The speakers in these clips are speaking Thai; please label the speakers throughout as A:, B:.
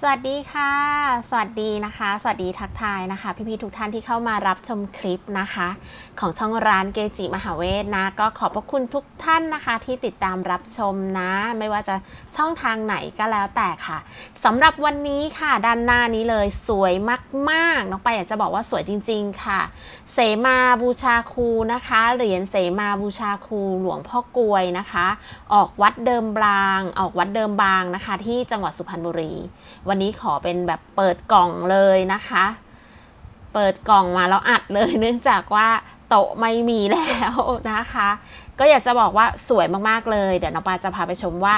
A: สวัสดีค่ะ สวัสดีนะคะ สวัสดีทักทายนะคะ พี่ๆทุกท่านที่เข้ามารับชมคลิปนะคะ ของช่องร้านเกจิมหาเวทนะ ก็ขอบพระคุณทุกท่านนะคะ ที่ติดตามรับชมนะ ไม่ว่าจะช่องทางไหนก็แล้วแต่ค่ะสำหรับวันนี้ค่ะด้านหน้านี้เลยสวยมากๆน้องไปอยากจะบอกว่าสวยจริง ๆ ค่ะ เสมาบูชาครูนะคะ เหรียญเสมาบูชาครูหลวงพ่อกลวยนะคะ ออกวัดเดิมบาง ออกวัดเดิมบางนะคะ ที่จังหวัดสุพรรณบุรีวันนี้ขอเป็นแบบเปิดกล่องเลยนะคะ เปิดกล่องมาแล้วอัดเลยเนื่องจากว่าโต๊ะไม่มีแล้วนะคะ ก็อยากจะบอกว่าสวยมากๆเลย เดี๋ยวน้องปาจะพาไปชมว่า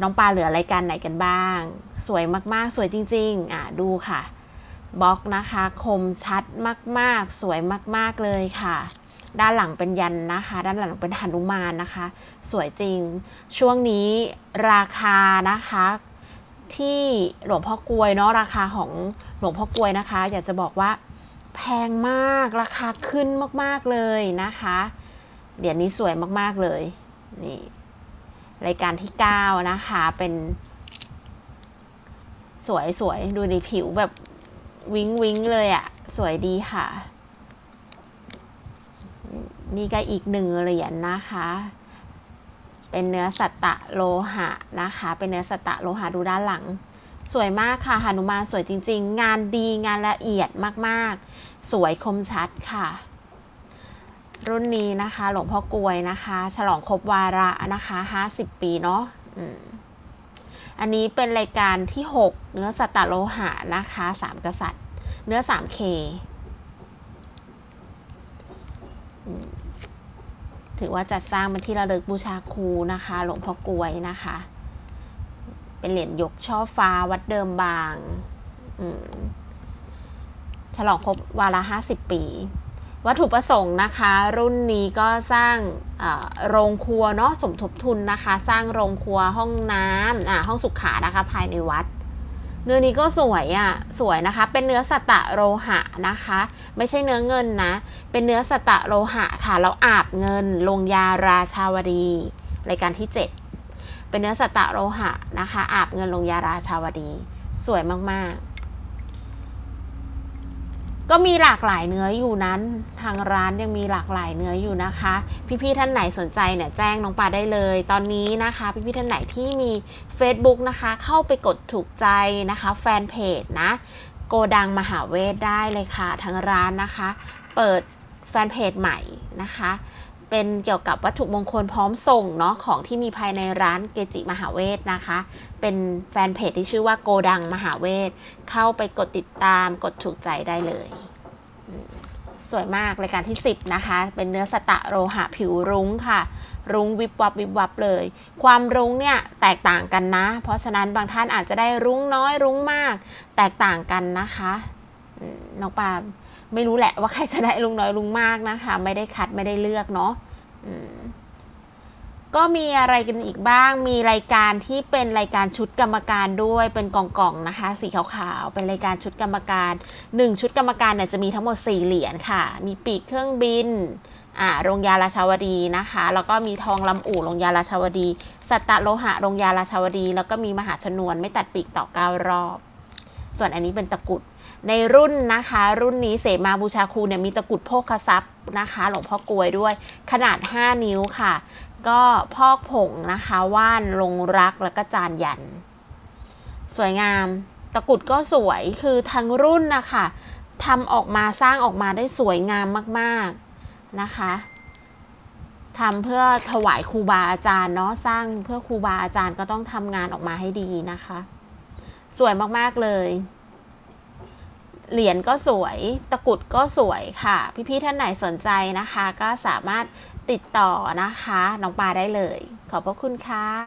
A: น้องปลาเหลือรายการไหนกันบ้าง สวยมากๆ สวยจริง ๆ อะดูค่ะบล็อกนะคะ คมชัดมากๆ สวยมากๆเลยค่ะด้านหลังเป็นยันนะคะ ด้านหลังเป็นหนุมานนะคะ สวยจริง ช่วงนี้ราคานะคะ ที่หลวงพ่อกลวยเนาะราคาของหลวงพ่อกลวยนะคะ อยากจะบอกว่าแพงมากราคาขึ้นมากๆเลยนะคะเหรียญนี้สวยมากๆเลยนี่รายการที่ 9 นะคะเป็น สวยสวยดูในผิวแบบวิงวิงเลยอะสวยดีค่ะ นี่ก็อีกหนึ่งเหรียญนะคะ เป็นเนื้อสัตตะโลหะนะคะ เป็นเนื้อสัตตะโลหะดูด้านหลัง สวยมากค่ะหนุมานสวยจริง ๆ งานดีงานละเอียดมากๆ สวยคมชัดค่ะ รุ่นนี้นะคะ หลวงพ่อกลวยนะคะ ฉลองครบวาระนะคะ 50 ปีเนาะอ,อันนี้เป็นรายการที่ 6 เนื้อสัตตะโลหะนะคะ 3 กษัตริย์ เนื้อ 3K อืม ถือว่าจัดสร้างเป็นที่ระลึกบูชาครูนะคะ หลวงพ่อกวยนะคะ เป็นเหรียญยกช่อฟ้าวัดเดิมบางฉลองครบวาระ50 ปี วัตถุประสงค์นะคะ รุ่นนี้ก็สร้างโรงครัวเนาะสมทบทุนนะคะ สร้างโรงครัวห้องน้ำอ่าห้องสุขานะคะภายในวัด เนื้อนี้ก็สวยอะ่ะสวยนะคะ เป็นเนื้อสตะโลหะนะคะ ไม่ใช่เนื้อเงินนะ เป็นเนื้อสตะโลหะค่ะ เราอาบเงินลงยาราชาวดีรายการที่ 7 เป็นเนื้อสตะโลหะนะคะ อาบเงินลงยาราชาวดี สวยมากๆ ก็มีหลากหลายเนื้ออยู่นั้น ทางร้านยังมีหลากหลายเนื้ออยู่นะคะ พี่ๆท่านไหนสนใจเนี่ยแจ้งน้องปาได้เลย ตอนนี้นะคะ พี่ๆท่านไหนที่มี Facebook นะคะ เข้าไปกดถูกใจนะคะ แฟนเพจนะโกดังมหาเวทได้เลยค่ะ ทางร้านนะคะ เปิดแฟนเพจใหม่นะคะ เป็นเกี่ยวกับวัตถุมงคลพร้อมส่งเนาะของที่มีภายในร้านเกจิมหาเวทนะคะ เป็นแฟนเพจที่ชื่อว่าโกดังมหาเวท เข้าไปกดติดตามกดถูกใจได้เลย สวยมากรายการที่ 10 นะคะ เป็นเนื้อสตะโลหะผิวรุ้งค่ะ รุ้งวิบวับวิบวับเลย ความรุ้งเนี่ยแตกต่างกันนะ เพราะฉะนั้นบางท่านอาจจะได้รุ้งน้อยรุ้งมาก แตกต่างกันนะคะน้องปาล์ ไม่รู้แหละว่าใครจะได้รุ้งน้อยรุ้งมากนะคะ ไม่ได้คัดไม่ได้เลือกเนาะก็มีอะไรกันอีกบ้าง มีรายการที่เป็นรายการชุดกรรมการด้วย เป็นกล่องๆนะคะ สีขาวๆ เป็นรายการชุดกรรมการ 1 ชุดกรรมการเนี่ยจะมีทั้งหมด 4 เหรียญค่ะ มีปีกเครื่องบิน อ่า โรงยาราชาวดีนะคะ แล้วก็มีทองลำอู่โรงยาราชาวดี สัตตะโลหะโรงยาราชาวดี แล้วก็มีมหาชนวนไม่ตัดปีกต่อเก้ารอบ ส่วนอันนี้เป็นตะกุด ในรุ่นนะคะ รุ่นนี้เสมาบูชาครูเนี่ยมีตะกุดโภคทรัพย์นะคะ หลวงพ่อกลวยด้วย ขนาด 5 นิ้วค่ะ ก็พอกผงนะคะว่านลงรักแล้วก็จานยัน สวยงามตะกุดก็สวยคือทั้งรุ่นนะคะทำออกมาสร้างออกมาได้สวยงามมากๆนะคะทำเพื่อถวายครูบาอาจารย์เนาะสร้างเพื่อครูบาอาจารย์ก็ต้องทำงานออกมาให้ดีนะคะ สวยมากๆเลย เหรียญก็สวย ตะกุดก็สวยค่ะ พี่ๆท่านไหนสนใจนะคะ ก็สามารถติดต่อนะคะ น้องปาได้เลย ขอบพระคุณค่ะ